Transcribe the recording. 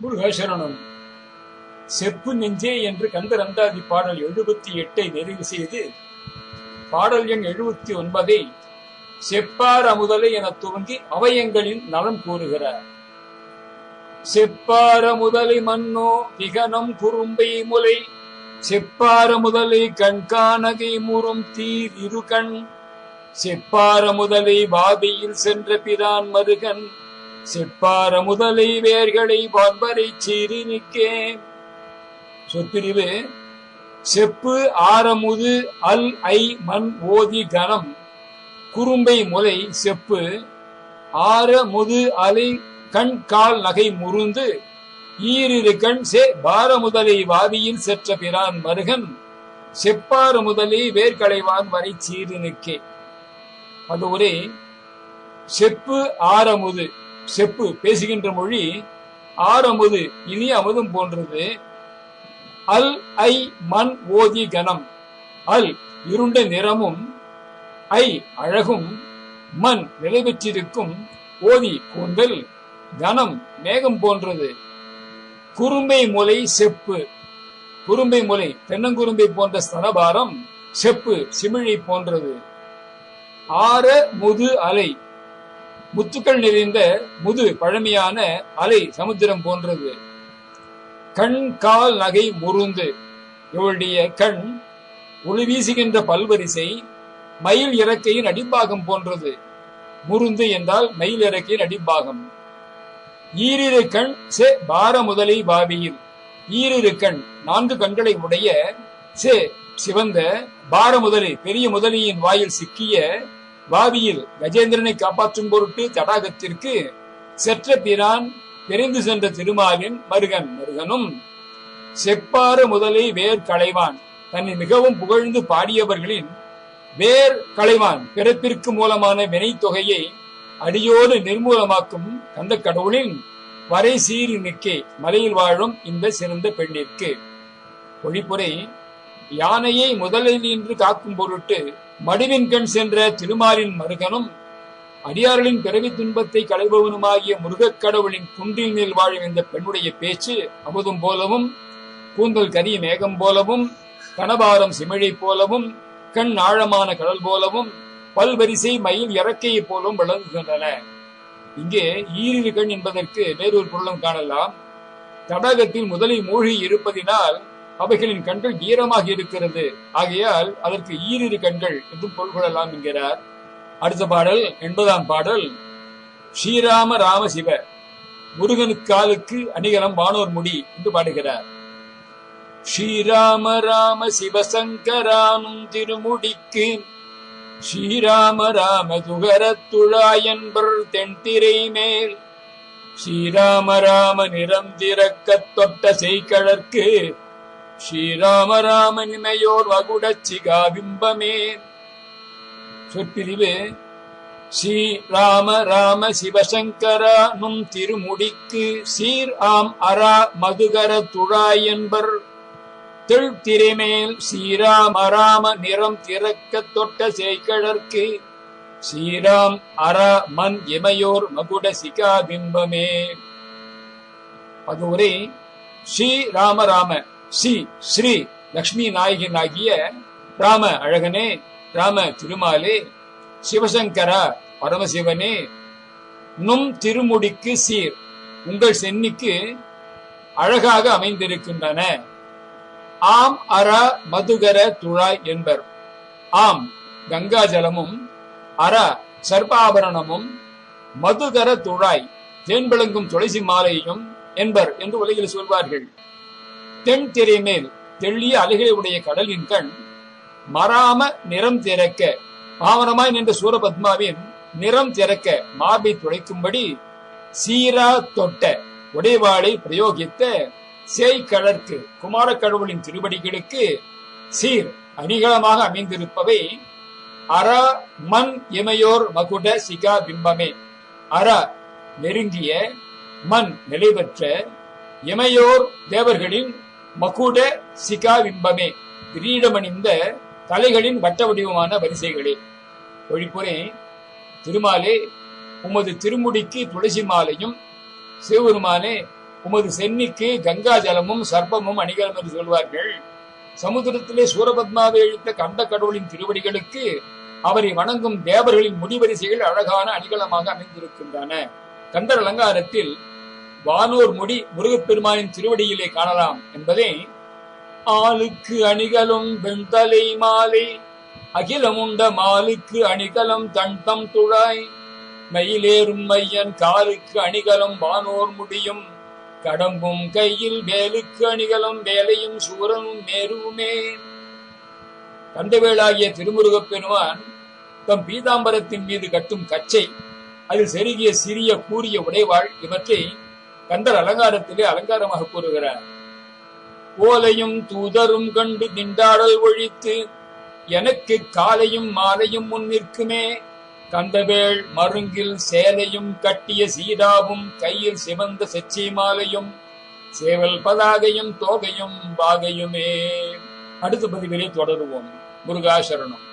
முருகேஸ்வரனும் செப்பு நெஞ்சே என்று கந்தரந்தாதி பாடல் எழுபத்தி எட்டை நிறைவு செய்து பாடல் எண் எழுபத்தி ஒன்பதை செப்பார் அமுதலை என துவங்கி அவயங்களின் நலம் கூறுகிறார். செப்பார முதலை மன்னோ திகனம் குறும்பை முலை. செப்பார முதலை கண்காணகை முறும் தீர் இரு கண் செப்பார முதலை வாபியில் சென்ற பிரான் மருகன். செப்பார முதலை வேர்களை பார்பரை சீறி நிற்கே சொற்பிரிவு செப்பு ஆரமுது அல் ஐ மண் ஓதி கனம் குறும்பை முலை செப்பு ஆர முது அலை கண் கால் நகை முருந்து ஈரிரு கண் செ பாரமுதலை வாதியில் செற்ற பிரான் மருகன் செப்பார முதலே வேர்களைவான் வரை சீறு நிற்கே அது ஒரே செப்பு ஆரமுது செப்பு பேசுகின்ற மொழி ஆறமுது இனி அமுதும் போன்றது. அல் ஐ மண் ஓதி கனம் அல் இருண்ட நிறமும் ஐ அழகும் மண் நிலைபெற்றிருக்கும் ஓதி கூந்தல் கனம் மேகம் போன்றது. குறும்பை முலை செப்பு குறும்பை முலை தென்னங்குறும்பை போன்ற ஸ்தனபாரம் செப்பு சிமிழை போன்றது. ஆற முது அலை முத்துக்கள் நிறைந்த முது பழமையான அலை சமுத்திரம் போன்றது. கண் கால் நகை முருந்து. இவளுடைய கண் ஒளி வீசுகின்ற பல்வரிசை மயில் இறக்கையின் அடிப்பாகம் போன்றது. முருந்து என்றால் மயில் இறக்கையின் அடிப்பாகம். ஈரிரு கண் சே பார முதலை பாவியில். ஈரிரு கண் நான்கு கண்களை உடைய சே சிவந்த பார முதலை பெரிய முதலியின் வாயில் சிக்கிய வாவியில் கஜேந்திரனை காப்பாற்றும் பொருட்டு தடாகத்திற்கு செற்ற பிரான் விரைந்து சென்ற திருமாலின் மருகன் மருகனும் செப்பாறு முதலை வேர் களைவான். தன்னை மிகவும் புகழ்ந்து பாடியவர்களின் வேர் களைவான். பிறப்பிற்கு மூலமான வினை தொகையை அடியோடு நிர்மூலமாக்கும் கந்த கடவுளின் வரை சீறி நிற்கே மலையில் வாழும் இந்த சிறந்த பெண்ணிற்கு. ஒழிப்புரை யானையை முதலில் நின்று காக்கும் பொருட்டு மடிவின்கண் சென்ற திருமாலின் மருகனும் அடியார்களின் பிறவி துன்பத்தை களைபவனுமாகிய முருகக் கடவுளின் குன்றில் மேல் வாழும் இந்த பெண்ணுடைய பேச்சு அமுதும் போலவும் கூந்தல் கரிய மேகம் போலவும் கனபாரம் சிமிழை போலவும் கண் ஆழமான கடல் போலவும் பல்வரிசை மயில் இறக்கையை போலவும் விளங்குகின்றன. இங்கே ஈரிரு கண் என்பதற்கு வேறொரு பொருளும் காணலாம். தடாகத்தில் முதலில் மூழ்கி இருப்பதினால் அவைகளின் கண்கள் ஈரமாக இருக்கிறது. ஆகையால் அதற்கு ஈரிரு கண்கள் என்றும் பொருள் கொள்ளலாம் என்கிறார். அடுத்த பாடல் எண்பதாம் பாடல் ஸ்ரீராம ராம சிவ முருகனுக்காலுக்கு அணிகலம் வானோர் முடி என்று பாடுகிறார். ஸ்ரீராம ராம சிவசங்கரானும் திருமுடிக்கு ஸ்ரீராம ராம துகரத்துழாயன்பர் தென்திரை மேல் ஸ்ரீராம ராம நிறம் தொட்ட செய்கழற்கு ஸ்ரீராம ராம நிமையோர் வகுடச்சிகா பிம்பமே சொற்பிரிவு ஸ்ரீ ராம ராம சிவசங்கரா நும் திருமுடிக்கு சீர் ஆம் அரா மதுகர துழாய் என்பர் தெள்திரைமேல் ஸ்ரீராம ராம நிறம் திறக்க தொட்ட செய்கழற்கு ஸ்ரீராம் அற மண் இமையோர் மகுட சிகா பிம்பமே அதுவரை ஸ்ரீ ராம சி ஸ்ரீ ஸ்ரீ லக்ஷ்மி நாயகன் ஆகிய ராம அழகனே ராம திருமாலே சிவசங்கரா பரமசிவனே நும் திருமுடிக்கு சீர். உங்கள் சென்னிக்கு அழகாக அமைந்திருக்கின்றன. ஆம் அற மதுகர துழாய் என்பர். ஆம் கங்கா ஜலமும் அற சர்பாபரணமும் மதுகர துழாய் தேன் விளங்கும் துளசி மாலையும் என்பர் என்று உலகில் சொல்வார்கள். தென் திரைமேல் தெள்ளிய அலைகளை உடைய கடலின் கண் மறாம நிறம் திறக்க பாவனமாய் நின்ற சூரபத்மாவின் நிறம் திறக்க மார்பை துளைக்கும்படி சீரா தொட்ட உடைவாளை பிரயோகித்த சேய் கழற்கு குமார கடவுளின் திருவடிகளுக்கு சீர் அணிகலமாக அமைந்திருப்பவை அற மண் இமையோர் மகுட சிகா பிம்பமே. அற நெருங்கிய மண் நிலைபெற்ற இமையோர் தேவர்களின் மகுட சிகா விம்பமே கிரீடமணிந்த தலைகளின் வட்ட வடிவமான வரிசைகளே. ஒழிப்புரை திருமாலே உமது திருமுடிக்கு துளசி மாலையும் சிவபெருமானே உமது சென்னிக்கு கங்கா ஜலமும் சர்ப்பமும் அணிகலம் என்று சொல்வார்கள். சமுத்திரத்திலே சூரபத்மாவை அழித்த கண்ட கடவுளின் திருவடிகளுக்கு அவரை வணங்கும் தேவர்களின் முடிவரிசைகள் அழகான அணிகலமாக அமைந்திருக்கின்றன. கந்தர் அலங்காரத்தில் வானோர் முடி முருகப்பெருமானின் திருவடியிலே காணலாம் என்பதே ஆளுக்கு அணிகலும் வெண்தலை மாலை அகிலமுண்ட மாலுக்கு அணிகலம் தண்டம் துழாய் மயிலேறும் மையன் காலுக்கு அணிகலம் வானோர் முடியும் கடம்பும் கையில் வேலுக்கு அணிகலம் வேலையும் சூரனும் மேருவுமே தண்டவேளாகிய திருமுருகப் பெருமான் தம் பீதாம்பரத்தின் மீது கட்டும் கச்சை அதில் செருகிய சிறிய கூறிய உடைவாள் இவற்றை கந்தர் அலங்காரத்திலே அலங்காரமாக கூறுகிறார். ஓலையும் தூதரும் கண்டு திண்டாடல் ஒழித்து எனக்கு காலையும் மாலையும் முன் நிற்குமே. கந்தவேள் மருங்கில் சேலையும் கட்டிய சீதாவும் கையில் சிவந்த செச்சி மாலையும் சேவல் பதாகையும் தோகையும் பாகையுமே அடுத்த பதிவிலே தொடருவோம். முருகாசரணம்.